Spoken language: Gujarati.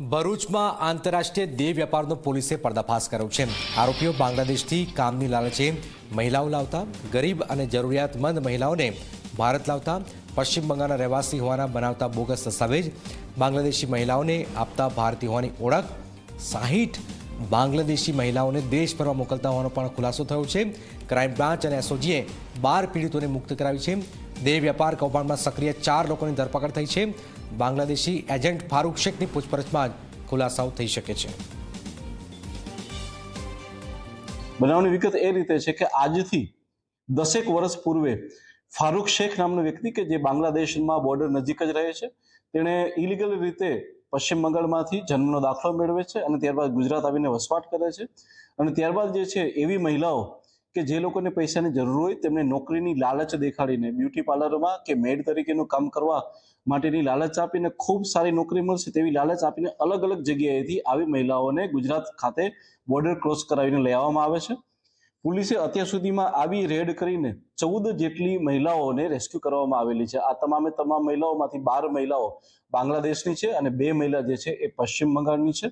ભરૂચમાં આંતરરાષ્ટ્રીય દેહ વેપારનો પોલીસે પર્દાફાશ કર્યો છે. આરોપીઓ બાંગ્લાદેશથી કામની લાલચે મહિલાઓ લાવતા, ગરીબ અને જરૂરિયાતમંદ મહિલાઓને ભારત લાવતા, પશ્ચિમ બંગાળના રહેવાસી હોવાના બનાવતા બોગસ દસ્તાવેજ બાંગ્લાદેશી મહિલાઓને આપતા ભારતીય હોવાની ઓળખ સાહીઠ બાંગ્લાદેશી મહિલાઓને દેશ ફરવા મોકલતા હોવાનો પણ ખુલાસો થયો છે. ક્રાઇમ બ્રાન્ચ અને એસઓજીએ બાર પીડિતોને મુક્ત કરાવી છે. દેહ વ્યાપાર કૌભાંડમાં સક્રિય ચાર લોકોની ધરપકડ થઈ છે. બાંગ્લાદેશી એજન્ટ ફારૂક શેખની પૂછપરછમાં ખુલાસાઓ થઈ શકે છે. બનાવની વિગત એ રીતે છે કે આજથી દસેક વર્ષ પૂર્વે ફારૂક શેખ નામનો વ્યક્તિ કે જે બાંગ્લાદેશમાં બોર્ડર નજીક જ રહે છે. તેણે ઇલીગલ રીતે પશ્ચિમ બંગાળમાંથી જન્મનો દાખલો મેળવે છે અને ત્યારબાદ ગુજરાત આવીને વસવાટ કરે છે. અને ત્યારબાદ જે છે, એવી મહિલાઓ કે જે લોકોને પૈસાની જરૂર હોય, તેમને નોકરીની લાલચ દેખાડીને બ્યુટી પાર્લરમાં કે મેડ તરીકેનું કામ કરવા માટેની લાલચ આપીને ખૂબ સારી નોકરી મળશે તેવી લાલચ આપીને અલગ અલગ જગ્યાએથી આવી મહિલાઓને ગુજરાત ખાતે બોર્ડર ક્રોસ કરાવીને લઈ આવવામાં આવે છે. પોલીસે અત્યાર સુધીમાં આવી રેડ કરીને ચૌદ જેટલી મહિલાઓને રેસ્ક્યુ કરવામાં આવેલી છે. આ તમામે તમામ મહિલાઓમાંથી બાર મહિલાઓ બાંગ્લાદેશની છે અને બે મહિલા જે છે એ પશ્ચિમ બંગાળની છે.